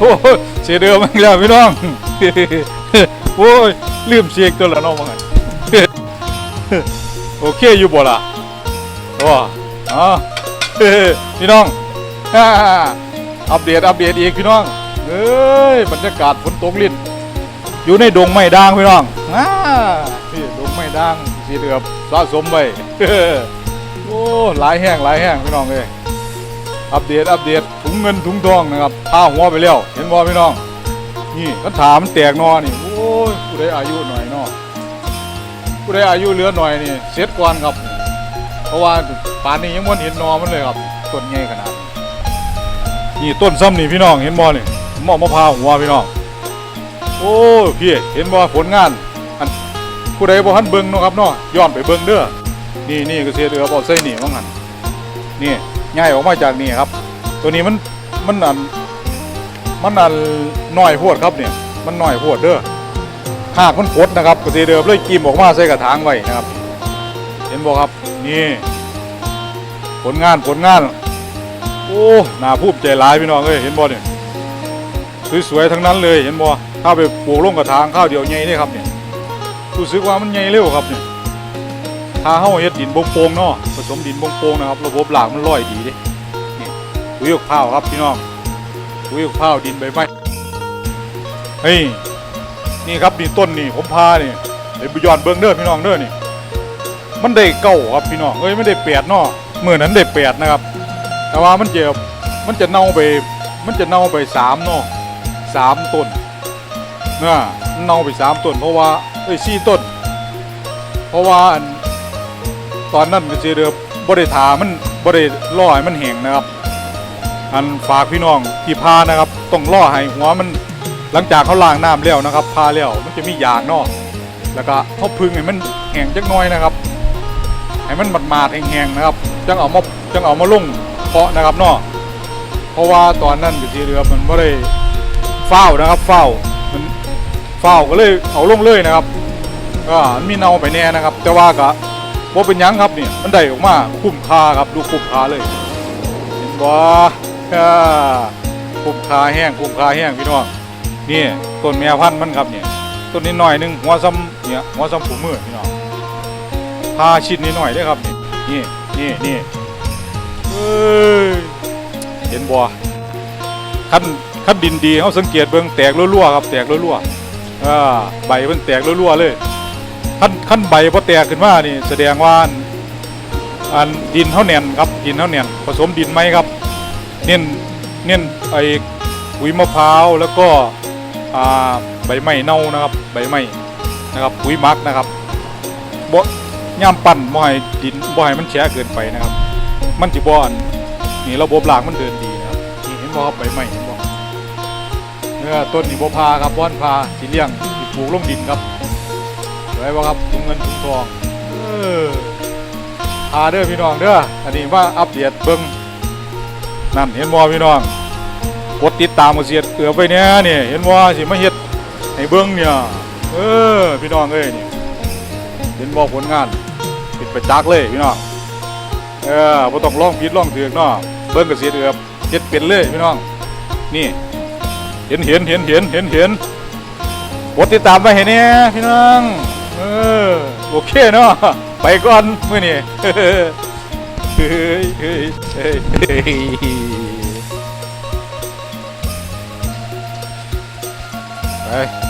โอ้ยเสียเดือมันแล้วพี่น้องโอ้ยลืมเสียกตัวละน้องว่าไงโอเคอยู่บ่ล่ะโอ้อ๋อพี่น้องอัปเดตอัปเดตอีกพี่น้องเอ้ยบรรยากาศฝนตกลิ้นอยู่ในดงไม้ด่างพี่น้องอ่านี่ดงไม้ด่างสีเหลือบสะสมไปโอ้หลายแห้งหลายแห้งพี่น้องเลย อัปเดตอัปเดตถุงเงินถุงทองนะครับพาหัวไปแล้ว เห็นบ่พี่น้อง นี่ก็ถามมันแตกนอนี่โอ้ยผู้ใดอายุหน่อยนอผู้ใดอายุเหลือหน่อยนี่เสียก่อนครับ เพราะว่าป่านนี้ยังมันเห็นนอมันเลยครับต้นใหญ่ขนาดนี่ต้นซ้ำนี่พี่น้องเห็นบ่นี่ผมอามาพร้าวหัวพี่น้องโอ้พี่เห็นบ่ผลงานอันผู้ใดบ่ทันเบิ่งเนาะครับเนาะย้อนไปเบิ่งเด้อนี่นี่ก็เสียเดือบ่ใส่นี่ว่างั้นนี่ ง่ายออกมาจากนี่ครับ ตัวนี้มันมันอันมันอันน้อยโพดครับเนี่ย มันน้อยโพดเด้อหากมันพดนะครับก็เสีเดือเลยกิมออกมาใส่กระถางไว้นะครับ เห็นบ่ครับนี่ผลงานผลงาน โอ้หน่าภูมิใจหลายพี่น้องเอ้ยเห็นบ่เนี่ยสวยๆทั้งนั้นเลยเห็นบ่ถ้าไปปลูกลงกระถางข้าวเดียวใหญ่นี่ครับเนี่ยรู้สึกว่ามันใหญ่เร็วครับเนี่ย ถ้าเฮาเฮ็ดดินบงโปงเนาะผสมดินบงโปงนะครับ ระบบหลากมันลอยดีเด้นี่ปุ๋ยหยกข้าวครับพี่น้องปุ๋ยหยกข้าวดินใบไม้เฮ้ยนี่ครับนี่ต้นนี่ผมพานี่เดี๋ยวไปย้อนเบิ่งเด้อพี่น้องเด้อนี่ มันได้เก้าครับพี่น้องเอ้ยไม่ได้แปดเนาะเมื่อนั้นได้แปดนะครับ แต่ว่ามันจะมันจะเน่าไป มันจะเน่าไปสามเนาะสามต้นนะมันเน่าไปสามต้นเพราะว่าเอ้ยสี่ต้น เพราะว่าอัน ตอนนั้นก็สิเดือบริถามันบริล่อให้มันแห้งนะครับ อันฝากพี่น้องที่พานะครับต้องล่อให้หัวมันหลังจากเขาล้างน้ำแล้วนะครับพาแล้วมันจะมียางเนาะแล้วก็เขาพึ่งให้มันแห้งจักน้อยนะครับ ให้มันหมาดๆแห้งๆนะครับจังเอามาจังเอามาลุ่งเพาะนะครับเนาะเพราะว่าตอนนั้นก็สิเรือมันไม่ได้เฝ้านะครับเฝ้ามันเฝ้าก็เลยเอาลงเลยนะครับก็มีเนาไปแน่นะครับ แต่ว่าก็ บ่เป็นหยังครับนี่มันได้ออกมาคุ้มค่าครับดูคุ้มค่าเลยเห็นบ่อ่าคุ้มค่าแห้งคุ้มค่าแห้งพี่น้องนี่ต้นแม่พันธุ์มันครับเนี่ยต้นนี้หน่อยหนึงหัวซ้ำเนี่ยหัวซ้ำผูมือพี่น้องพาชิ้นนิดหน่อยเด้อครับนี่นี่นี่เอ้ยเห็นบ่ขั้นขั้นดินดีเขาสังเกตเบิ่งแตกรั่วๆครับแตกรั่วๆอ่าใบมันแตกรั่วๆเลย ขั้นขั้นใบพอแตกขึ้นมานี่แสดงว่าอันดินเขาแน่นครับดินเขาแน่นผสมดินไหมครับ เน้นเน้นไอ้ปุ๋ยมะพร้าวแล้วก็ใบไม้เน่านะครับ ใบไม้นะครับปุ๋ยมักนะครับบ่ย่ามปั่นบ่ให้ดินบ่ให้มันแฉะเกินไปนะครับ มันสิบ่อันนี่ระบบรากมันเดินดีนะครับนี่เห็นบ่ครับใบไม้เห็นบ่เนื้อต้นนี่บ่พาครับบ่อนพาสิเลี้ยงปลูกลงดินครับ สวยบ่ครับถุงเงินถุงทองเออพาเด้อพี่น้องเด้ออันนี้ว่าอัปเดตเบิ่งนั่นเห็นบ่พี่น้องกดติดตามกเสียดเอือไปเนี่ยนี่เห็นบ่สิมาเฮ็ดให้เบิ่งเนี่ยเออพี่น้องเอ้ยนี่เห็นบ่ผลงานปิดไปจักเลยพี่น้องเออบ่ต้องลองผิดลองถูกเนาะเบิ่งก็สิเอือบเฮ็ดเป็นเลยพี่น้องนี่เห็นเห็นเห็นเห็นเห็นเห็นกดติดตามไปเห็นเนี่ยพี่น้อง เออโอเคเนาะไปก่อนมื้อนี้เฮ้ยเฮ้ยเฮ้ยเฮ้ยไป